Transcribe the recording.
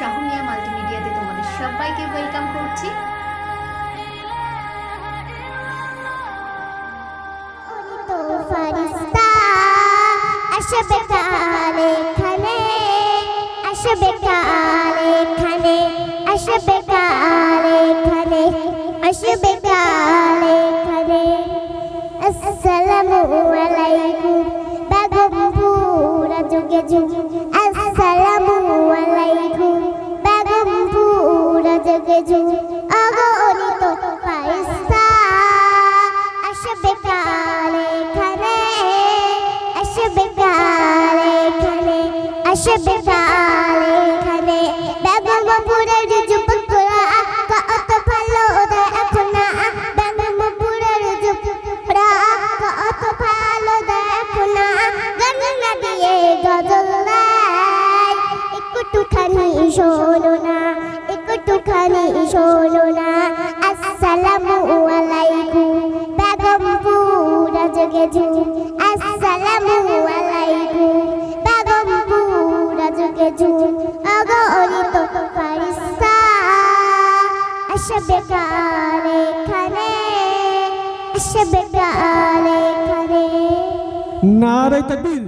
শাহুনিয়া মাল্টিমিডিয়াতে তোমাদের সবাইকে ওয়েলকাম করছি। আসসালামু আলাইকুম পুরা অগণিত ফারিস্তা, আসবে কালে খানে আসবে কালে খানে আসবে কালে খানে বেগমপুরের যুবকরা কত ভালো দেখো না বেগমপুরের যুবকরা কত ভালো দেখো না গঙ্গা দিয়ে গজল একটুখানি শোনো। একটুখানি শোনো না। আসসালামু আলাইকুম। বেগমপুরা জগে ঝুম আসসালামু আলাইকুম। বেগমপুরা জগে ঝুম অগণিত ফারিস্তা আসবে কালে খানে আসবে কালে খানে নারাই তাকবীর